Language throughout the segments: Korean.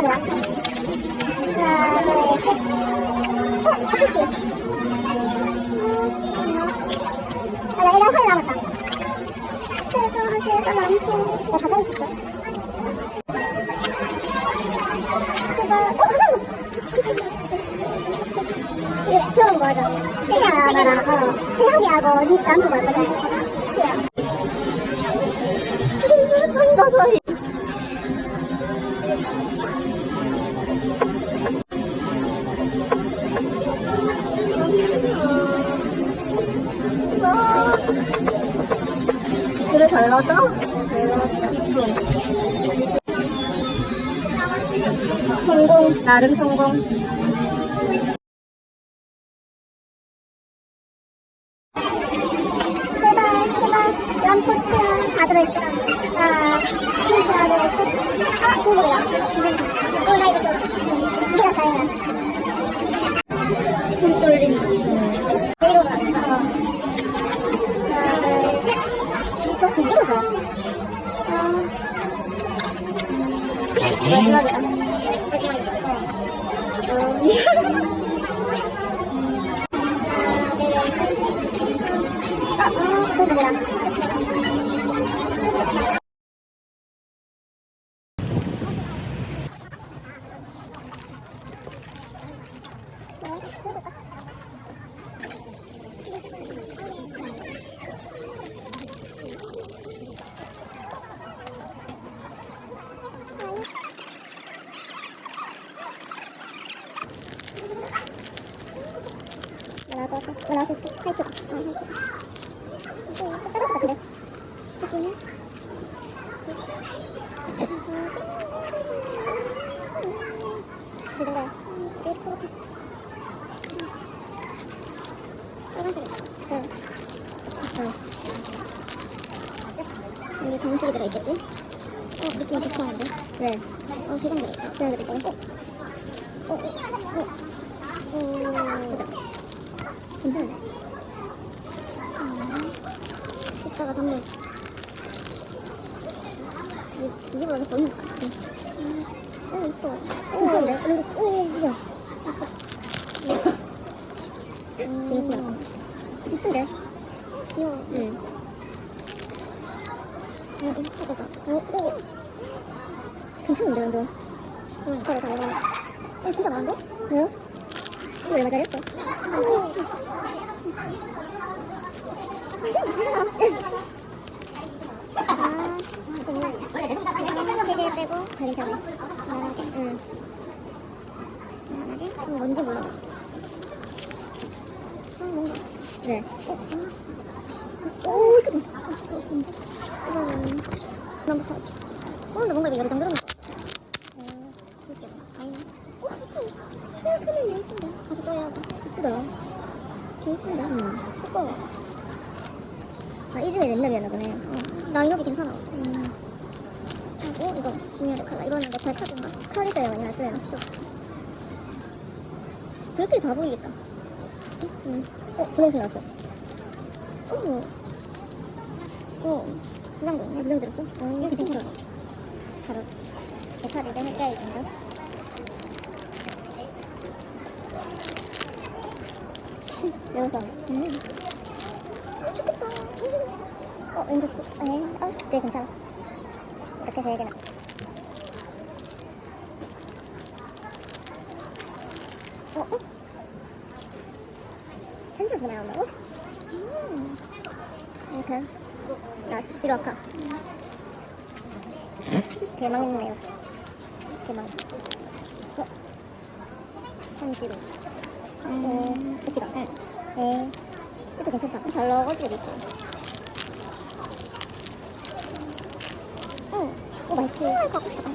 하나. 어, 아저씨. 아, 나 이거 하나 많고. 어. 제발, 어, 가사이! 예, 그런 거 맞아. 치아, 나랑, 어, 태양이하고 니 lam프 맞거든. 치아. 나름 성공 다 들어있어 아 진짜 둘셋 아 중국이다 어나 이거 좋아 이게 다행이야 손 떨린다 내려가 어 하나 둘셋저 뒤집어서 아 마지막이다 마지막이다 어 어. 아, 아, 소리 내라. 나가서 나가서 하이트다. 아, 하이트. 어, 떨어질 것 같은데. 느낌이. 여기 간식이 들어있겠지? 어, 느낌 좋아하는데? 왜? 어, 세장 들어있다. 세장 들어있다. 어? 어? 어? 어? 보자. 괜찮네. 식사가 선물. 이, 이 집으로 와서 보이는 것 같아. 음. 오, 이뻐. 오, 이쁜데? 그리고, 오, 그죠? 음. 재밌어. 이쁜데? 귀여워. 응. 어, 이쁘다. 오, 오. 괜찮은데, 완전. 응, 그래, 다 이거. 어, 진짜 많은데? 왜요? 이거 얼마짜리였어? 오, 씨. 아, 그러면 세개 빼고 괜찮아. 만약에, 응. 만약에 좀 뭔지 몰라가지고. 아, 뭔가. 네. 어, 아, 오, 이거 이거는 난부터. 어, 근데 뭔가 이게 여러 장 들어있는 거. 어, 웃겨서. 아니네. 어, 예뻐. 생각하면 예쁜데. 가서 또 해야지. 예쁘다. 개 예쁜데? 응. 두꺼워. 아, 이 중에 랜덤이었나 보네. 어, 라인업이 괜찮아가지고. 음. 하고, 이거, 김열의 컬러. 이거는 내 발카드인가? 할 거야. 쇼. 그렇게 다 보이겠다. 응? 응. 어, 분홍색 나왔어. 어, 어, 부장도 있네. 부장 들었어? 어, 여기 괜찮아. 바로, 내 카드에 해줘야 된다. 여기서, 음. 좋겠다. 어, 에이, 어, 네, 괜찮아. 이렇게 세 개나. 어, 어? 두 개나 나온다고? 음. 이렇게. 나, 와카. 대망이네요. 대망. 어? 한지로. 음, 그치가. 응. 네. 이것도 괜찮다. 잘 나와가지고 이렇게. 응. 오, 마이크. 어, 갖고 싶다.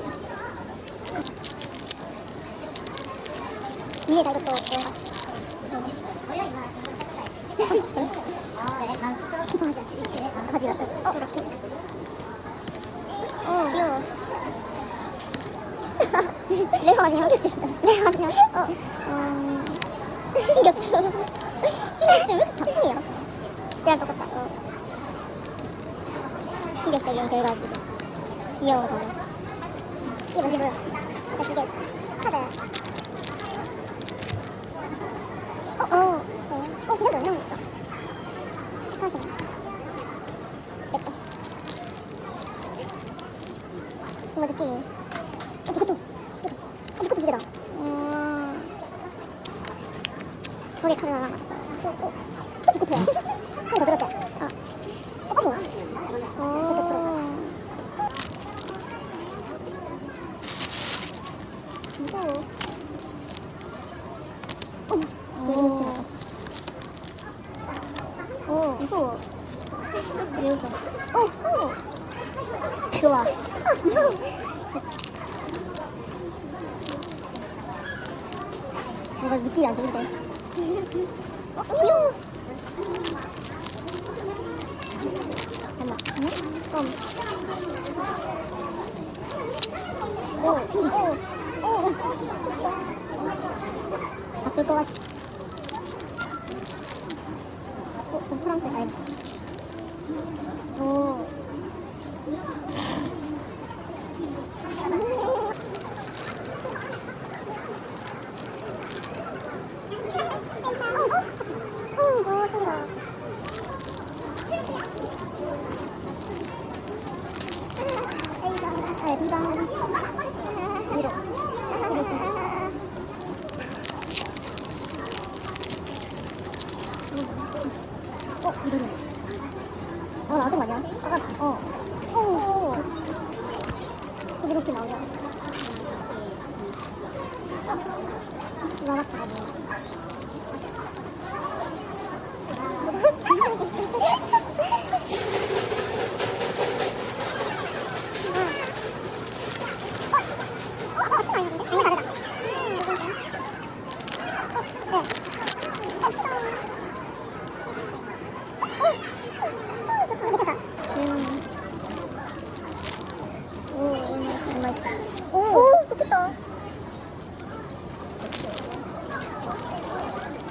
위에 다 이것도 뭔가. 가지 어, 이렇게. 어, 귀여워. 내가 아니야. 내가 아니야. 어, 음, 곁으로. 신경 작품이야. 내가 귀여워서. 이거 뭐지, 뭐야? 나 이게 카드. 어, 어, 어, 어, 그냥 몇 있어. 사실. 됐다. 뭔가 느낌이. 어, 그것도. 어, 그것도 두 개다. 음. 저게 카드 하나 남았다. 어, 어. 그것도야. 하나 더 들었다. 어. 어, 뭐야? 어. 무서워. 어머. 어. 무서워. 무서워. 어, 어. 좋아. 뭔가 느낌이 안 좋은데. 어, 귀여워. 잠깐만. 응? 좀. 오, 오, 오. 바쁠 것 같아. 어, 어, 프랑스 아니. 오. 어, 너무 싫어. 아, 비방. 싫어. 어, 이거는. 어, 나왔던 거 아니야? 아까, 어. 어, 어. 여기 이렇게 나오잖아. 어. 나왔다, 가지고. 오, 좋겠다.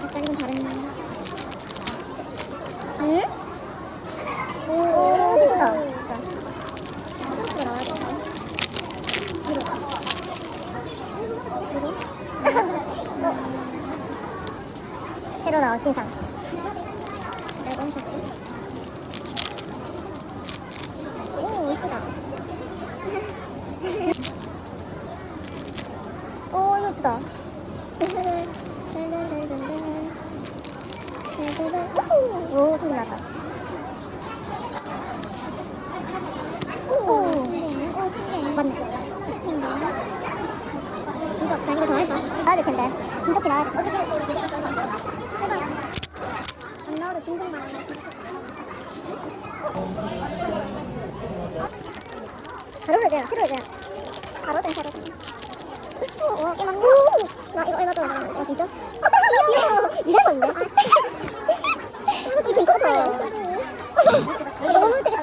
아까 이건 다른 응? 오, 예쁘다. 이거 나와야 되나? 새로 나온 신상. 오, 예쁘다. 오, 이거 예쁘다. 오, 나다. 오, 맞네. 이거, 나 이거 더 할까? 나와야 될 텐데. 진짜 나와야 돼. 바로 오든, 바로 오든. 오, 오, 꽤 많네. 나 이거 얼마 전에 나왔는데. 아, 진짜? 귀여워. 니가 봤네? 이거 괜찮다. 너무 잘.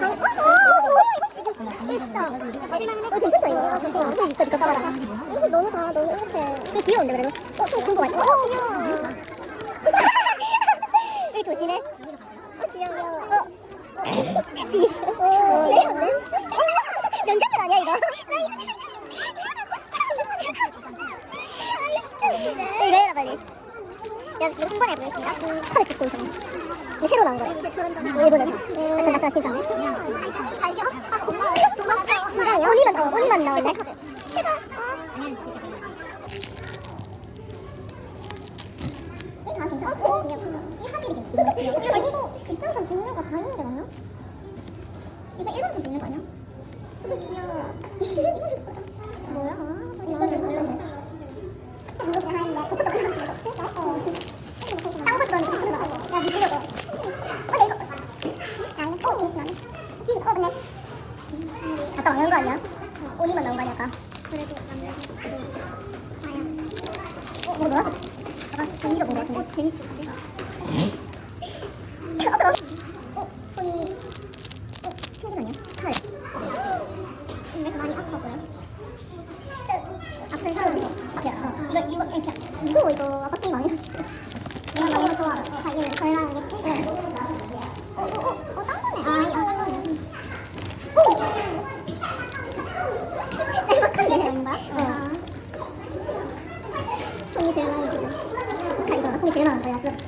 있어. 어, 괜찮다, 이거. 어, 따라라. 이거 너무 다, 이렇게. 귀여운데, 그래도? 어, 좀 궁금해. 어, 귀여워. 여기 조심해. 어, 귀여워. 어. 비시. 어, 레어는? 면접은 아니야, 이거? 이거 해라, 빨리. 해보겠습니다. 찍고 있어. 이거 새로 나온 거야. 일본에서. 약간 약간 신상. 알죠? 아, 고마워. 진짜요? 언니만 나와. 어? 이 하늘이 이거 입장판 종류가? 이거 일본에서 있는 거 아니야? 이거 귀여워. 이거 봐봐. 봐봐. 종이가 뭐야? 어, 재밌지? 손이 제일 많은 거야. 그렇지.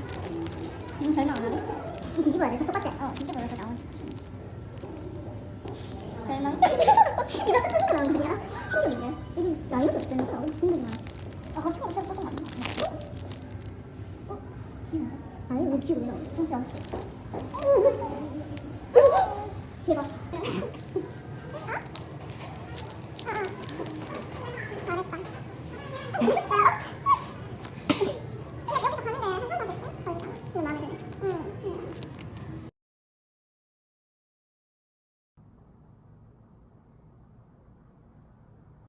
음, 별로 안 하네. 이거 뒤집어야 돼. 똑같아. 어, 뒤집어야 돼. 나오지. 절망. 이거 똑같은 거 나오는 거야? 음, 나 이것도 없는 거야. 신경이 많아. 아, 그거 생각보다 똑같은 거 아니야? 어? 기억나? 아니, 왜 기억이 나? 진짜 안 어, 대박.